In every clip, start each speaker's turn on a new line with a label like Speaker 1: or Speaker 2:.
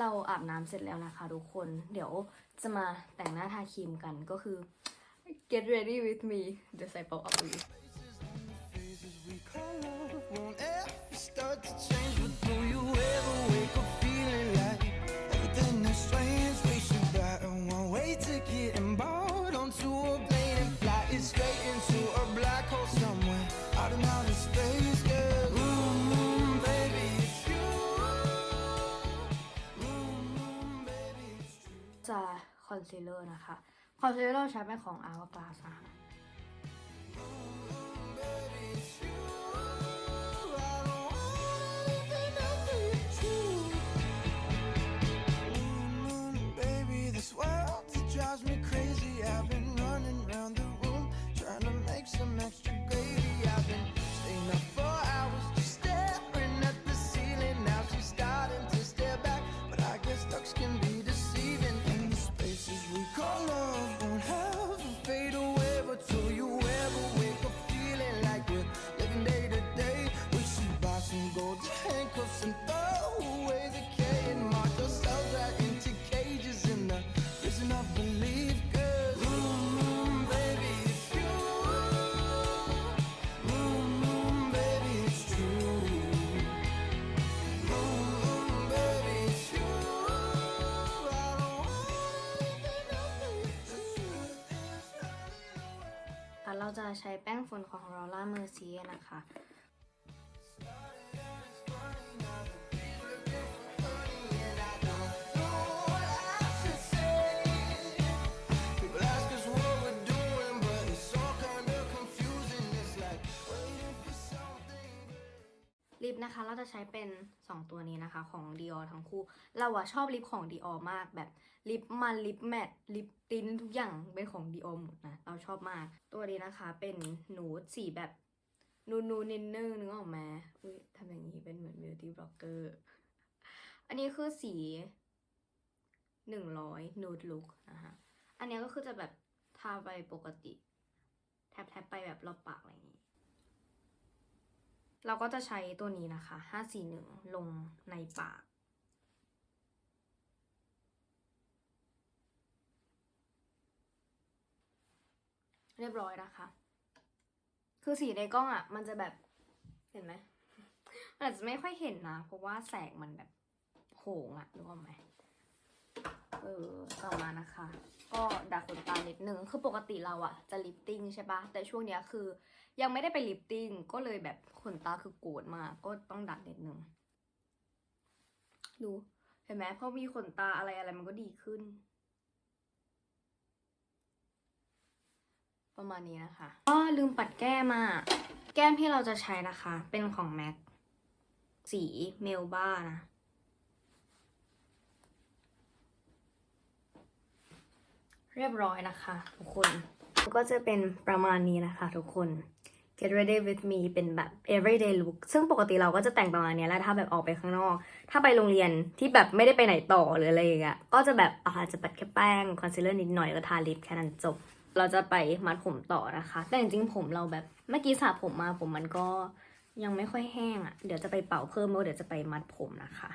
Speaker 1: เราอาบน้ำเสร็จแล้วนะคะทุกคน เดี๋ยวจะมาแต่งหน้าทาครีมกันก็คือ get ready with me เดี๋ยวใส่ป๊อปอั อนซีลเลอร์นะคะ คอนซีลเลอร์ใช้เป็นของ
Speaker 2: อา
Speaker 1: วกาสนะคะ ใช้แป้งฝุ่นของ Rolla Mercier นะคะ นะคะ เราจะใช้เป็น 2 ตัวนี้นะคะของ Dior ทั้งคู่ เราอะชอบลิปของ Dior มากแบบลิปมันลิปแมตลิปตินทุกอย่างเป็นของ Dior หมดนะ เราชอบมาก ตัวนี้นะคะเป็นนูดสีแบบนูนูนินเนึงนึกออกไหมอุ้ยทำอย่างนี้เป็นเหมือน beauty blogger อันนี้คือสี 100 nude look นะคะอันนี้ก็คือจะแบบทาไปปกติ แทบแทบๆไปแบบรอบปากอะไรอย่างนี้ เราก็จะใช้ตัวนี้นะคะ 541 ลงในปาก เรียบร้อยนะคะ คือสีในกล้องอะ่ะ มันจะแบบ เห็นไหมอาจจะไม่ค่อยเห็นนะ เพราะว่าแสงมันแบบโหงอะรู้ไหม เออต่อมานะคะ ก็ดัดขนตานิดนึงคือปกติเราอะจะลิปติ้งใช่ปะแต่ช่วงเนี้ยคือ ยังไม่ได้ไปลิปติ้งก็เลยแบบขนตาคือโกรธมากก็ต้องดัดนิดนึงดูเห็นไหมพอมีขนตาอะไรอะไรมันก็ดีขึ้น ประมาณนี้นะคะอ๋อลืมปัดแก้มอะแก้มที่เราจะใช้นะคะ เป็นของ MAC สีเมลบ้านะ เรียบร้อยนะคะ ทุกคนก็จะเป็นประมาณนี้นะคะ ทุกคน get ready with me เป็นแบบ everyday look ซึ่งปกติเราก็จะแต่งประมาณนี้แหล้วถ้าแบบออกไปข้างนอก ถ้าไปโรงเรียนที่แบบไม่ได้ไปไหนต่อหรืออะไรอย่างเงี้ยก็จะแบบอาจจะปัดแค่แป้งคอนซีลเลอร์นิดหน่อยก็ทาลิปแค่นั้นจบ เราจะไปมัดผมต่อนะคะ แต่จริงๆผมเราแบบเมื่อกี้สระผมมาผมมันก็ยังไม่ค่อยแห้งอะ่ะ เดี๋ยวจะไปเป่าเพิ่มแล้วเดี๋ยวจะไปมัดผมนะคะ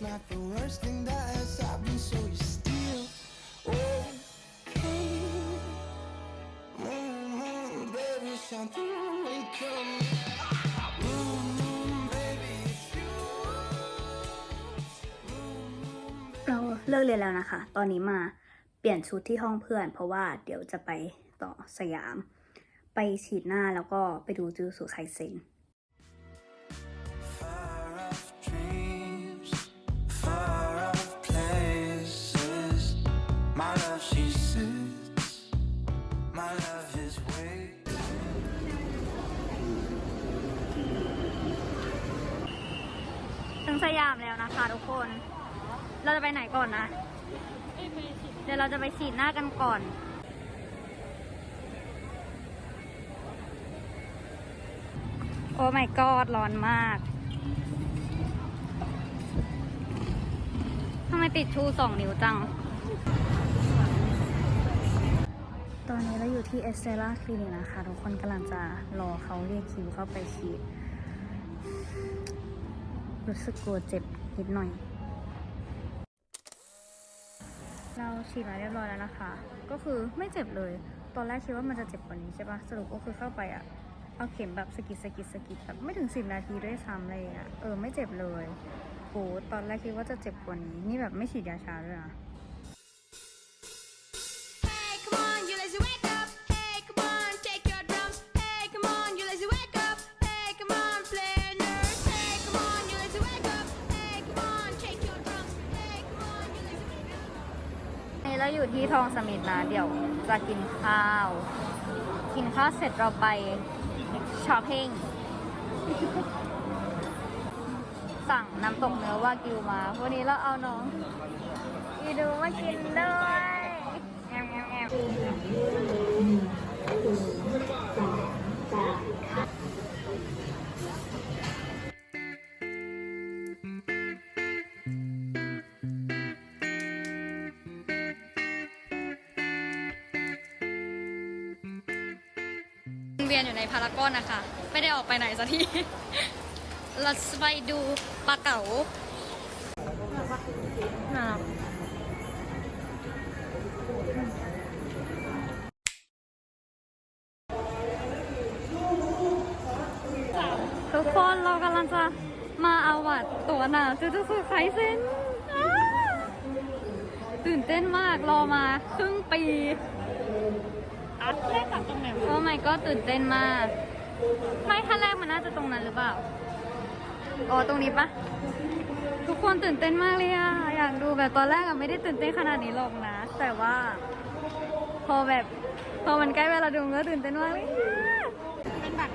Speaker 2: It's not the worst thing that has happened, so you still okay. Mm, baby, shine through and come. Mm, baby, it's you.
Speaker 3: เราเลิกเรียนแล้วนะคะ ตอนนี้มาเปลี่ยนชุดที่ห้องเพื่อน เพราะว่าเดี๋ยวจะไปต่อสยาม ไปฉีดหน้าแล้วก็ไปดูจูสุไคเซ็น ถึงสยามแล้วนะคะทุกคน เราจะไปไหนก่อนนะ เดี๋ยวเราจะไปฉีดหน้ากันก่อนโอ้ my god ร้อนมากทำไมติดชูสองนิ้วจัง ตอนนี้เราอยู่ที่เอสเตล่าคลินิกนะคะ ทุกคนกำลังจะรอเขาเรียกคิวเข้าไปฉีด รู้สึกกลัวเจ็บนิดหน่อย เราฉีดมาเรียบร้อยแล้วนะคะ ก็คือไม่เจ็บเลย ตอนแรกคิดว่ามันจะเจ็บกว่านี้ใช่ปะสรุปก็คือเข้าไปอะเอาเข็มแบบสกิดสกิดสกิดแบบไม่ถึงสิบนาทีด้วยซ้ำเลยอะเออไม่เจ็บเลยโหตอนแรกคิดว่าจะเจ็บกว่านี้ นี่แบบไม่ฉีดยาชาด้วยนะ อยู่ที่ทองสมิธนะ เดี๋ยวจะกินข้าว กินข้าวเสร็จเราไปช้อปปิ้ง สั่งน้ำตกเนื้อวากิวมา วันนี้เราเอาน้องอีดูมากินด้วยแอมแอมแอม เวียนอยู่ในพารากอนนะคะ ไม่ได้ออกไปไหนสักที เราไปดูปลาเก๋าน่ารักทุกคนเรากำลังจะมาเอาวัดตัวหนาจูจูสุไคเซนตื่นเต้นมากรอมาครึ่งปี แรกตัดตรงไหนโอ้ไม่ก็ตื่นเต้นมาก ไม่ขั้นแรกมันน่าจะตรงนั้นหรือเปล่า อ๋อ ตรงนี้ปะทุกคนตื่นเต้นมากเลยอะอยากดูแบบตอนแรกอะไม่ได้ตื่นเต้นขนาดนี้หรอกนะ แต่ว่า พอแบบ พอมันใกล้เวลาดูก็ตื่นเต้นมากเลยอะ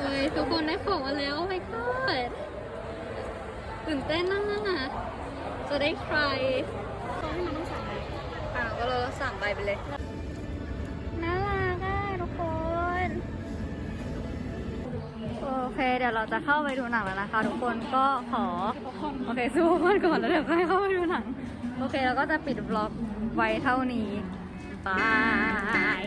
Speaker 3: เอ้ยทุกคนได้ของมาแล้ว โอ้ my god ตื่นเต้นมากจะได้ใครอ่าก็เราสั่งใบไปเลยน่ารักอะทุกคนโอเคเดี๋ยวเราจะเข้าไปดูหนังแล้วนะคะ ทุกคนก็ขอโอเคสู้คนก่อนแล้วเดี๋ยวค่อยเข้าไปดูหนัง โอเคเราก็จะปิดบล็อกไว้เท่านี้บาย